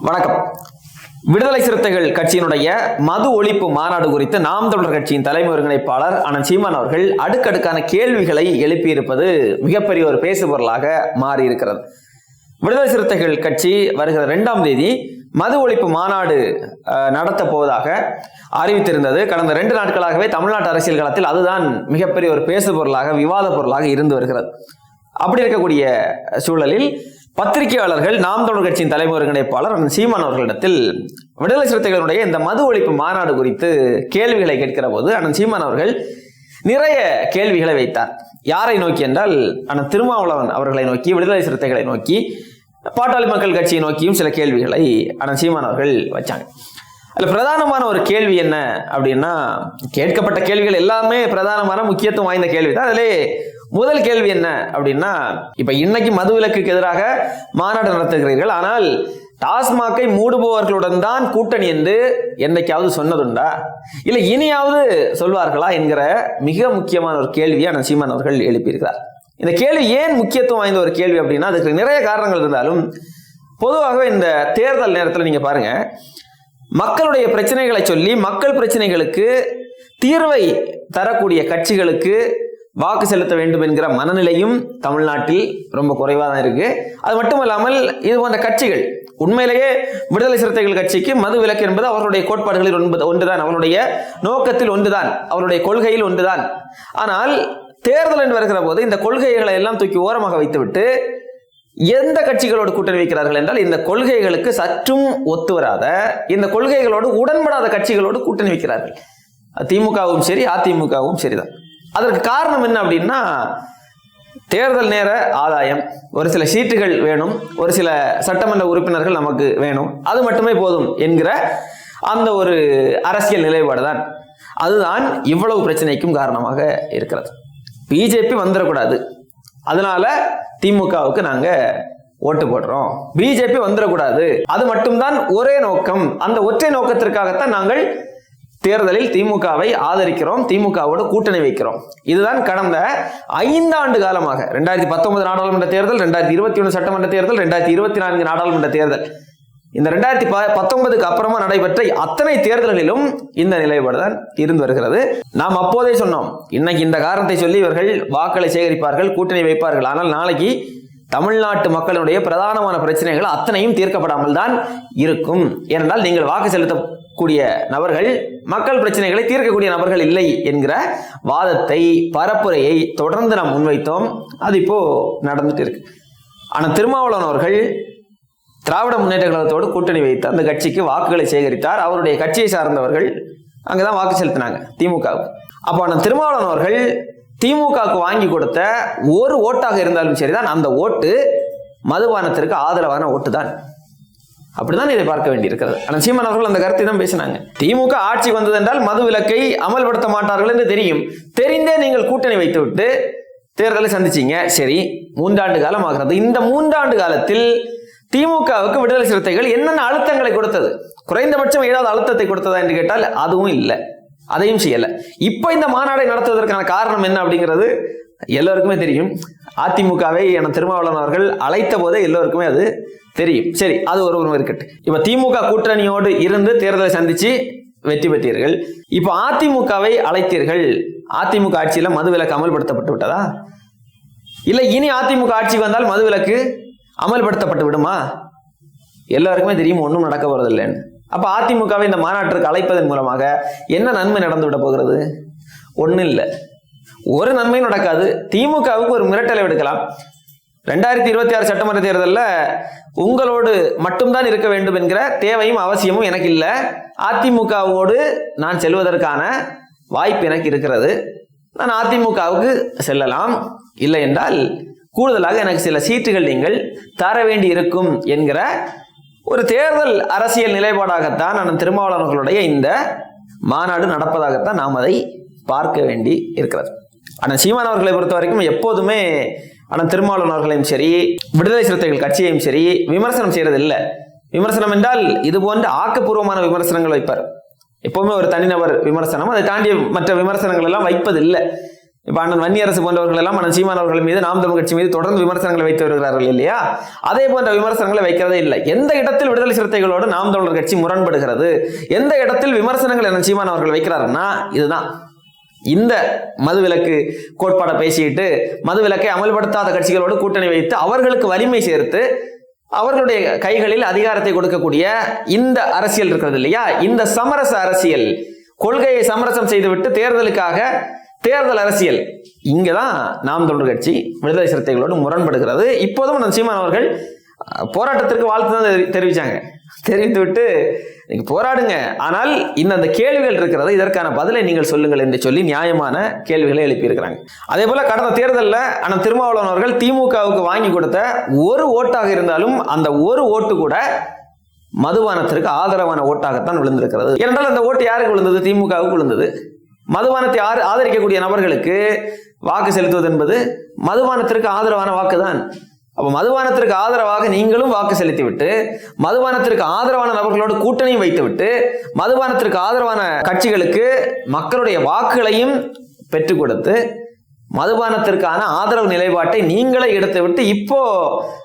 வணக்கம். விடுதலை சிறுத்தைகள் கட்சியினுடைய மது ஒழிப்பு மாநாடு குறித்து நாம் தமிழர் கட்சியின் தலைமை ஒருங்கிணைப்பாளர் அனந்த் சீமான் அவர்கள் அடுக்கடுக்கான கேள்விகளை எழுப்பியிருப்பது மிகப்பெரிய ஒரு பேசுபொருளாக மாறி இருக்கிறது விடுதலை சிறுத்தைகள் கட்சி வருகிற இரண்டாம் தேதி மது ஒழிப்பு மாநாடு அஹ், நடத்தப் போவதாக அறிவித்திருந்தது. கடந்த ரெண்டு நாட்களாகவே தமிழ்நாட்டு அரசியல் களத்தில் அதுதான் மிகப்பெரிய ஒரு பேசுபொருளாக விவாத பொருளாக இருந்து வருகிறது. அப்படி இருக்கக்கூடிய சூழலில் பத்திரிகையாளர்கள் நாம் தமிழ் கட்சியின் தலைமை ஒருங்கிணைப்பாளர் சீமான் அவர்களிடத்தில் விடுதலை சிறுத்தைகளுடைய இந்த மது ஒழிப்பு மாநாடு குறித்து கேள்விகளை கேட்கிற போது அண்ணன் சீமான் அவர்கள் நிறைய கேள்விகளை வைத்தார். யாரை நோக்கி என்றால் அண்ணன் திருமாவளவன் அவர்களை நோக்கி விடுதலை சிறுத்தைகளை நோக்கி பாட்டாளி மக்கள் கட்சியை நோக்கியும் சில கேள்விகளை அண்ணன் சீமான் அவர்கள் வச்சாங்க. அதில் பிரதானமான ஒரு கேள்வி என்ன அப்படின்னா கேட்கப்பட்ட கேள்விகள் எல்லாமே பிரதானமான முக்கியத்துவம் வாய்ந்த கேள்வி தான் அதிலே முதல் கேள்வி என்ன அப்படின்னா இப்ப இன்னைக்கு மதுவிலக்குக்கு எதிராக மாநாடு நடத்துகிறீர்கள் ஆனால் டாஸ்மாகை மூடுபவர்களுடன் தான் கூட்டணி என்று என்னைக்காவது சொன்னதுண்டா? இல்ல இனியாவது சொல்வார்களா என்கிற மிக முக்கியமான ஒரு கேள்வியை நசீமான் அவர்கள் எழுப்பியிருக்கிறார். இந்த கேள்வி ஏன் முக்கியத்துவம் வாய்ந்த ஒரு கேள்வி அப்படின்னா அதுக்கு நிறைய காரணங்கள் இருந்தாலும் பொதுவாகவே இந்த தேர்தல் நேரத்தில் நீங்க பாருங்க. மக்களுடைய பிரச்சனைகளை சொல்லி மக்கள் பிரச்சனைகளுக்கு தீர்வை தரக்கூடிய கட்சிகளுக்கு வாக்கு செலுத்த வேண்டும் என்கிற மனநிலையும் தமிழ்நாட்டில் ரொம்ப குறைவாக தான் இருக்கு. அது மட்டுமல்லாமல் இது போன்ற கட்சிகள் உண்மையிலேயே விடுதலை சிறுத்தைகள் கட்சிக்கு மது விலக்கு என்பது அவருடைய கோட்பாடுகளில் ஒன்பது ஒன்றுதான். அவருடைய நோக்கத்தில் ஒன்றுதான். அவருடைய கொள்கையில் ஒன்றுதான். ஆனால் தேர்தல் என்று வருகிற போது இந்த கொள்கைகளை எல்லாம் தூக்கி ஓரமாக வைத்துவிட்டு எந்த கட்சிகளோடு கூட்டணி வைக்கிறார்கள் என்றால் இந்த கொள்கைகளுக்கு சற்றும் ஒத்து வராத இந்த கொள்கைகளோடு உடன்படாத கட்சிகளோடு கூட்டணி வைக்கிறார்கள். திமுகவும் சரி அதிமுகவும் சரிதான். அதற்கு காரணம் என்ன அப்படின்னா தேர்தல் நேர ஆதாயம். ஒரு சில சீட்டுகள் வேணும் ஒரு சில சட்டமன்ற உறுப்பினர்கள் நமக்கு வேணும். அது மட்டுமே போதும் என்கிற அந்த ஒரு அரசியல் நிலைப்பாடு தான். அதுதான் இவ்வளவு பிரச்சனைக்கும் காரணமாக இருக்கிறது. பிஜேபி வந்துடக்கூடாது. அதனால திமுகவுக்கு நாங்கள் ஓட்டு போடுறோம். பிஜேபி வந்துடக்கூடாது. அது மட்டும்தான் ஒரே நோக்கம். அந்த ஒற்றை நோக்கத்திற்காகத்தான் நாங்கள் தேர்தலில் திமுகவை ஆதரிக்கிறோம் திமுகவோட கூட்டணி வைக்கிறோம். இதுதான் கடந்த ஐந்தாண்டு காலமாக. ரெண்டாயிரத்தி பத்தொன்பது நாடாளுமன்ற தேர்தல் ரெண்டாயிரத்தி இருபத்தி ஒன்று சட்டமன்ற தேர்தல் ரெண்டாயிரத்தி இருபத்தி நான்கு நாடாளுமன்ற தேர்தல். இந்த ரெண்டாயிரத்தி ப பத்தொன்பதுக்கு அப்புறமா நடைபெற்ற அத்தனை தேர்தல்களிலும் இந்த நிலைப்பாடு தான் இருந்து வருகிறது. நாம் அப்போதே சொன்னோம் இன்னைக்கு இந்த காரணத்தை சொல்லி இவர்கள் வாக்களை சேகரிப்பார்கள் கூட்டணி வைப்பார்கள். ஆனால் நாளைக்கு தமிழ்நாட்டு மக்களுடைய பிரதானமான பிரச்சனைகள் அத்தனையும் தீர்க்கப்படாமல் தான் இருக்கும். ஏனென்றால் நீங்கள் வாக்கு செலுத்த கூடிய நபர்கள் மக்கள் பிரச்சனைகளை தீர்க்கக்கூடிய நபர்கள் இல்லை என்கிற வாதத்தை பரப்புரையை தொடர்ந்து நாம் முன்வைத்தோம். அது இப்போ நடந்துட்டு இருக்கு. ஆனால் திருமாவளவன் அவர்கள் திராவிட முன்னேற்ற கழகத்தோடு கூட்டணி வைத்து அந்த கட்சிக்கு வாக்குகளை சேகரித்தார். அவருடைய கட்சியை சார்ந்தவர்கள் அங்கதான் வாக்கு செலுத்தினாங்க திமுகவுக்கு. அப்போ அந்த திருமாவளவன் அவர்கள் திமுகவுக்கு வாங்கி கொடுத்த ஒரு ஓட்டாக இருந்தாலும் சரிதான். அந்த ஓட்டு மதுபானத்திற்கு ஆதரவான ஓட்டு தான் அப்படிதான் இதை பார்க்க வேண்டியிருக்கிறது. ஆனால் சீமான் அவர்கள் அந்த கருத்தை தான் பேசினாங்க. திமுக ஆட்சி வந்தது என்றால் மது விலக்கை அமல்படுத்த மாட்டார்கள் என்று தெரியும். தெரிந்தே நீங்கள் கூட்டணி வைத்துவிட்டு தேர்தலை சந்திச்சீங்க. சரி மூன்றாண்டு காலம் ஆகிறது இந்த மூன்றாண்டு காலத்தில் திமுகவுக்கு விடுதலை சிறுத்தைகள் என்னென்ன அழுத்தங்களை கொடுத்தது? குறைந்தபட்சம் ஏதாவது அழுத்தத்தை கொடுத்ததா என்று கேட்டால் அதுவும் இல்லை. அதையும் செய்யலை. இப்போ இந்த மாநாடை நடத்துவதற்கான காரணம் என்ன அப்படிங்கிறது எல்லோருக்குமே தெரியும். அதிமுகவை என திருமாவளவன் அவர்கள் அழைத்த போதே எல்லோருக்குமே அது தெரியும். சரி அது ஒரு உரிமை இருக்கட்டும். இப்போ திமுக கூட்டணியோடு இருந்து தேர்தலை சந்திச்சு வெற்றி பெற்றீர்கள். இப்போ அதிமுகவை அழைத்தீர்கள். அதிமுக ஆட்சியில் மதுவிலக்கு அமல்படுத்தப்பட்டு விட்டதா? இல்லை இனி அதிமுக ஆட்சிக்கு வந்தால் மதுவிலக்கு அமல்படுத்தப்பட்டு விடுமா? எல்லாருக்குமே தெரியும் ஒன்றும் நடக்க போறதில்லைன்னு. அப்போ அதிமுகவை இந்த மாநாட்டிற்கு அழைப்பதன் மூலமாக என்ன நன்மை நடந்து விட போகிறது? ஒன்றும் இல்லை. ஒரு நன்மையும் நடக்காது. திமுகவுக்கு ஒரு மிரட்டலை விடுக்கலாம். ரெண்டாயிரத்தி இருபத்தி ஆறு சட்டமன்ற தேர்தலில் உங்களோடு மட்டும்தான் இருக்க வேண்டும் என்கிற தேவையும் அவசியமும் எனக்கு இல்லை. அதிமுகவோடு நான் செல்வதற்கான வாய்ப்பு எனக்கு இருக்கிறது. நான் அதிமுகவுக்கு செல்லலாம். இல்லை என்றால் கூடுதலாக எனக்கு சில சீட்டுகள் நீங்கள் தர வேண்டி இருக்கும் என்கிற ஒரு தேர்தல் அரசியல் நிலைப்பாடாகத்தான் அண்ணன் திருமாவளவர்களுடைய இந்த மாநாடு நடப்பதாகத்தான் நாம் அதை பார்க்க வேண்டி இருக்கிறது. ஆனால் சீமான் அவர்களை பொறுத்த வரைக்கும் எப்போதுமே ஆனால் திருமாவளவன் அவர்களையும் சரி விடுதலை சிறுத்தைகள் கட்சியையும் சரி விமர்சனம் செய்யறது இல்லை விமர்சனம் என்றால் இது போன்ற ஆக்கப்பூர்வமான விமர்சனங்கள் வைப்பார். எப்பவுமே ஒரு தனிநபர் விமர்சனம் அதை தாண்டிய மற்ற விமர்சனங்கள் எல்லாம் வைப்பது இல்லை இப்ப அண்ணன் வன்னியரசு போன்றவர்கள் எல்லாம் அண்ணன் சீமான் அவர்கள் மீது நாம் தமிழ் கட்சி மீது தொடர்ந்து விமர்சனங்களை வைத்து வருகிறார்கள் இல்லையா? அதே போன்ற விமர்சனங்களை வைக்கிறதே இல்லை. எந்த இடத்தில் விடுதலை சிறுத்தைகளோடு நாம் தமிழர் கட்சி முரண்படுகிறது? எந்த இடத்தில் விமர்சனங்கள் அண்ணன் சீமான் அவர்கள் வைக்கிறாருன்னா இதுதான். இந்த மதுவிலக்கு கோட்பாடை பேசிட்டு மதுவிலக்கை அமல்படுத்தாத கட்சிகளோடு கூட்டணி வைத்து அவர்களுக்கு வலிமை சேர்த்து அவர்களுடைய கைகளில் அதிகாரத்தை கொடுக்கக்கூடிய இந்த அரசியல் இருக்கிறது இல்லையா? இந்த சமரச அரசியல் கொள்கையை சமரசம் செய்துவிட்டு தேர்தலுக்காக தேர்தல் அரசியல். இங்கதான் நாம் தொடர் கட்சி விடுதலை சிறுத்தைகளோடு முரண்படுகிறது. இப்போதும் அந்த சீமான் அவர்கள் போராட்டத்திற்கு வாழ்த்து தான் தெரி- தெரிவிச்சாங்க. தெரிவித்து விட்டு நீங்க போராடுங்க. ஆனால் இந்த அந்த கேள்விகள் இருக்கிறது இதற்கான பதிலை நீங்கள் சொல்லுங்கள் என்று சொல்லி நியாயமான கேள்விகளை எழுப்பியிருக்கிறாங்க. அதே போல கடந்த தேர்தலில் ஆனால் திருமாவளவன் அவர்கள் திமுகவுக்கு வாங்கி கொடுத்த ஒரு ஓட்டாக இருந்தாலும் அந்த ஒரு ஓட்டு கூட மதுபானத்திற்கு ஆதரவான ஓட்டாகத்தான் விழுந்திருக்கிறது. ஏனென்றால் அந்த ஓட்டு யாருக்கு விழுந்தது? திமுகவுக்கு விழுந்தது. மதுபானத்தை ஆதரிக்கக்கூடிய நபர்களுக்கு வாக்கு செலுத்துவது என்பது மதுபானத்திற்கு ஆதரவான வாக்குதான். அப்போ மதுபானத்திற்கு ஆதரவாக நீங்களும் வாக்கு செலுத்திவிட்டு மதுபானத்திற்கு ஆதரவான நபர்களோடு கூட்டணியும் வைத்துவிட்டு மதுபானத்திற்கு ஆதரவான கட்சிகளுக்கு மக்களுடைய வாக்குகளையும் பெற்றுக் கொடுத்து மதுபானத்திற்கான ஆதரவு நிலைப்பாட்டை நீங்களே எடுத்துவிட்டு இப்போ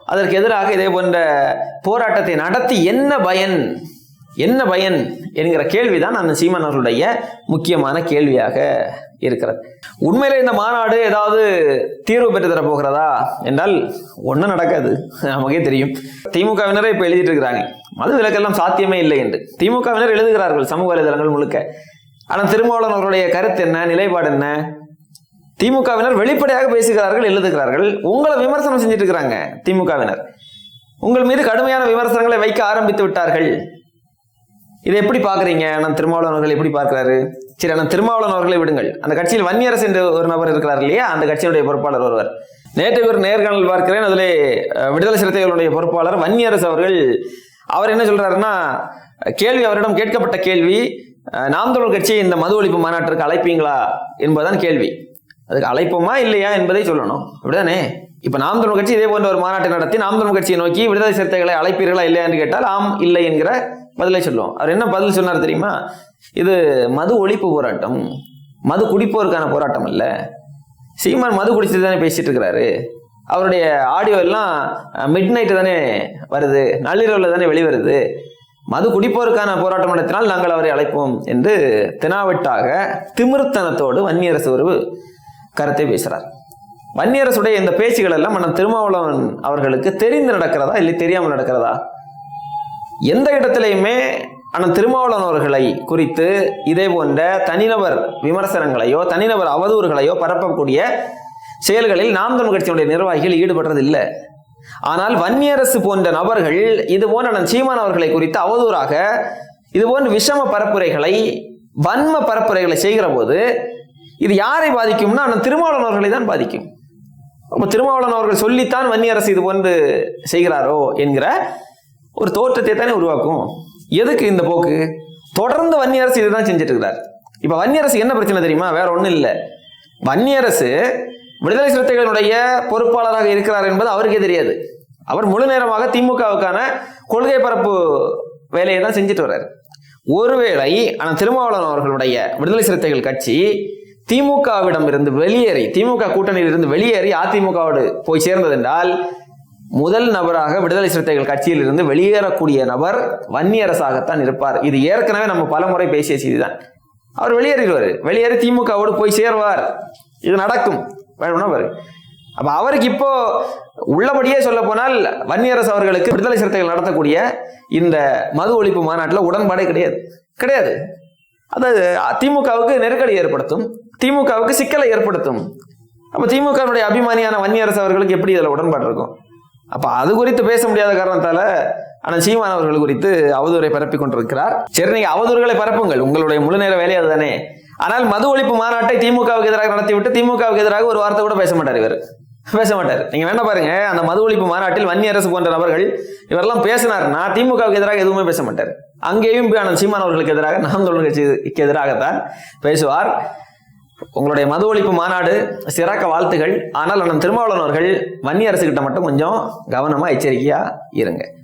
அதற்கு எதிராக இதே போன்ற போராட்டத்தை நடத்தி என்ன பயன்? என்ன பயன் என்கிற கேள்விதான் அந்த சீமான் அவர்களுடைய முக்கியமான கேள்வியாக இருக்கிறது. உண்மையில இந்த மாநாடு ஏதாவது தீர்வு பெற்று தர போகிறதா என்றால் ஒன்றும் நடக்காது. நமக்கே தெரியும். திமுகவினரே இப்போ எழுதிட்டு இருக்கிறாங்க. மது விலக்கெல்லாம் சாத்தியமே இல்லை என்று. திமுகவினர் எழுதுகிறார்கள் சமூக வலைதளங்கள் முழுக்க. ஆனால் திருமாவளவன் அவர்களுடைய கருத்து என்ன? நிலைப்பாடு என்ன? திமுகவினர் வெளிப்படையாக பேசுகிறார்கள் எழுதுகிறார்கள். உங்களை விமர்சனம் செஞ்சுட்டு இருக்கிறாங்க திமுகவினர். உங்கள் மீது கடுமையான விமர்சனங்களை வைக்க ஆரம்பித்து விட்டார்கள். இதை எப்படி பாக்குறீங்க அண்ணன் திருமாவளவன் அவர்கள் எப்படி பார்க்கிறாரு? சரி ஆனால் திருமாவளவன் அவர்களை விடுங்கள். அந்த கட்சியில் வன்னியரசு என்று ஒரு நபர் இருக்கிறார் இல்லையா? அந்த கட்சியினுடைய பொறுப்பாளர் ஒருவர். நேற்று ஒரு நேர்காணல் பார்க்கிறேன். அதிலே விடுதலை சிறுத்தைகளுடைய பொறுப்பாளர் வன்னியரசு அவர்கள் அவர் என்ன சொல்றாருன்னா கேள்வி அவரிடம் கேட்கப்பட்ட கேள்வி நாம் தமிழ் கட்சி இந்த மது ஒழிப்பு மாநாட்டிற்கு அழைப்பீங்களா என்பதுதான் கேள்வி. அதுக்கு அழைப்போமா இல்லையா என்பதை சொல்லணும். அப்படிதானே? இப்ப நாம் தமிழ் கட்சி இதே போன்ற ஒரு மாநாட்டை நடத்தி நாம் தமிழ் கட்சியை நோக்கி விடுதலை சிறுத்தைகளை அழைப்பீர்களா இல்லையா என்று கேட்டால் ஆம் இல்லை என்கிற பதிலை சொல்லுவோம். அவர் என்ன பதில் சொன்னார் தெரியுமா? இது மது ஒழிப்பு போராட்டம். மது குடிப்போருக்கான போராட்டம் இல்லை சீமான் மது குடிச்சிட்டு தானே பேசிட்டு இருக்கிறாரு. அவருடைய ஆடியோ எல்லாம் மிட் நைட்டு தானே வருது. நள்ளிரவில் தானே வெளிவருது. மது குடிப்போருக்கான போராட்டம் நடத்தினால் நாங்கள் அவரை அழைப்போம் என்று தினாவட்டாக திமிர்த்தனத்தோடு வன்னியரசு ஒரு கருத்தை பேசுகிறார் வன்னியரசுடைய இந்த பேச்சுகள் எல்லாம் அண்ணன் திருமாவளவன் அவர்களுக்கு தெரிந்து நடக்கிறதா இல்லை தெரியாமல் நடக்கிறதா? எந்த இடத்துலையுமே அண்ணன் திருமாவளவன் அவர்களை குறித்து இதே போன்ற தனிநபர் விமர்சனங்களையோ தனிநபர் அவதூறுகளையோ பரப்பக்கூடிய செயல்களில் நாம் தமிழ் கட்சியினுடைய நிர்வாகிகள் ஈடுபடுறதில்லை. ஆனால் வன்னியரசு போன்ற நபர்கள் இது போன்ற அண்ணன் சீமான் அவர்களை குறித்து அவதூறாக இது போன்ற விஷம பரப்புரைகளை வன்ம பரப்புரைகளை செய்கிற போது இது யாரை பாதிக்கும்னா ஆனால் திருமாவளவன் அவர்களை தான் பாதிக்கும். அப்போ திருமாவளவன் அவர்கள் சொல்லித்தான் வன்னியரசு இது போன்று செய்கிறாரோ என்கிற ஒரு தோற்றத்தை தானே உருவாக்கும். எதுக்கு இந்த போக்கு? தொடர்ந்து வன்னியரசு இதுதான் செஞ்சுட்டு இருக்கிறார் இப்ப வன்னியரசு என்ன பிரச்சனை தெரியுமா? வேற ஒன்றும் இல்லை. வன்னியரசு விடுதலை சிறுத்தைகளுடைய பொறுப்பாளராக இருக்கிறார் என்பது அவருக்கே தெரியாது. அவர் முழு நேரமாக திமுகவுக்கான கொள்கை பரப்பு வேலையை தான் செஞ்சுட்டு வர்றாரு. ஒருவேளை ஆனால் திருமாவளவன் அவர்களுடைய விடுதலை சிறுத்தைகள் கட்சி திமுகவிடம் இருந்து வெளியேறி திமுக கூட்டணியில் இருந்து வெளியேறி அதிமுகவோடு போய் சேர்ந்ததென்றால் முதல் நபராக விடுதலை சிறுத்தைகள் கட்சியில் இருந்து வெளியேறக்கூடிய நபர் வன்னியரசாகத்தான் இருப்பார். இது ஏற்கனவே நம்ம பலமுறை பேசிய செய்திதான். அவர் வெளியேறிடுவார். வெளியேறி திமுகவோடு போய் சேருவார். இது நடக்கும். வேணும்னா பாரு அப்ப அவருக்கு இப்போ உள்ளபடியே சொல்ல போனால் வன்னியரசு அவர்களுக்கு விடுதலை சிறுத்தைகள் நடத்தக்கூடிய இந்த மது ஒழிப்பு மாநாட்டில் உடன்பாடே கிடையாது. கிடையாது. அது திமுகவுக்கு நெருக்கடி ஏற்படுத்தும். திமுகவுக்கு சிக்கலை ஏற்படுத்தும். அப்ப திமுகவுடைய அபிமானியான வன்னியரசு அவர்களுக்கு எப்படி இதில் உடன்பாடு இருக்கும்? அப்ப அது குறித்து பேச முடியாத காரணத்தால ஆனால் சீமான் அவர்கள் குறித்து அவதூறை பரப்பி கொண்டிருக்கிறார். சரி நீங்க அவதூறுகளை பரப்புங்கள். உங்களுடைய முழு நேர வேலை அதுதானே. ஆனால் மது ஒழிப்பு மாநாட்டை திமுகவுக்கு எதிராக நடத்திவிட்டு திமுகவுக்கு எதிராக ஒரு வார்த்தை கூட பேச மாட்டார் இவர். பேச மாட்டார். நீங்க வேண்டாம் பாருங்க அந்த மது ஒழிப்பு மாநாட்டில் வன்னியரசு போன்ற நபர்கள் இவரெல்லாம் பேசினார்னா திமுகவுக்கு எதிராக எதுவுமே பேச மாட்டார். அங்கேயும் போய் சீமான் அவர்களுக்கு எதிராக நாம் தமிழ் கட்சிக்கு எதிராகத்தான் பேசுவார். உங்களுடைய மது ஒழிப்பு மாநாடு சிறக்க வாழ்த்துகள். ஆனால் நம் திருமாவளவன் அவர்கள் வன்னி அரசு கிட்ட மட்டும் கொஞ்சம் கவனமாக எச்சரிக்கையாக இருங்க.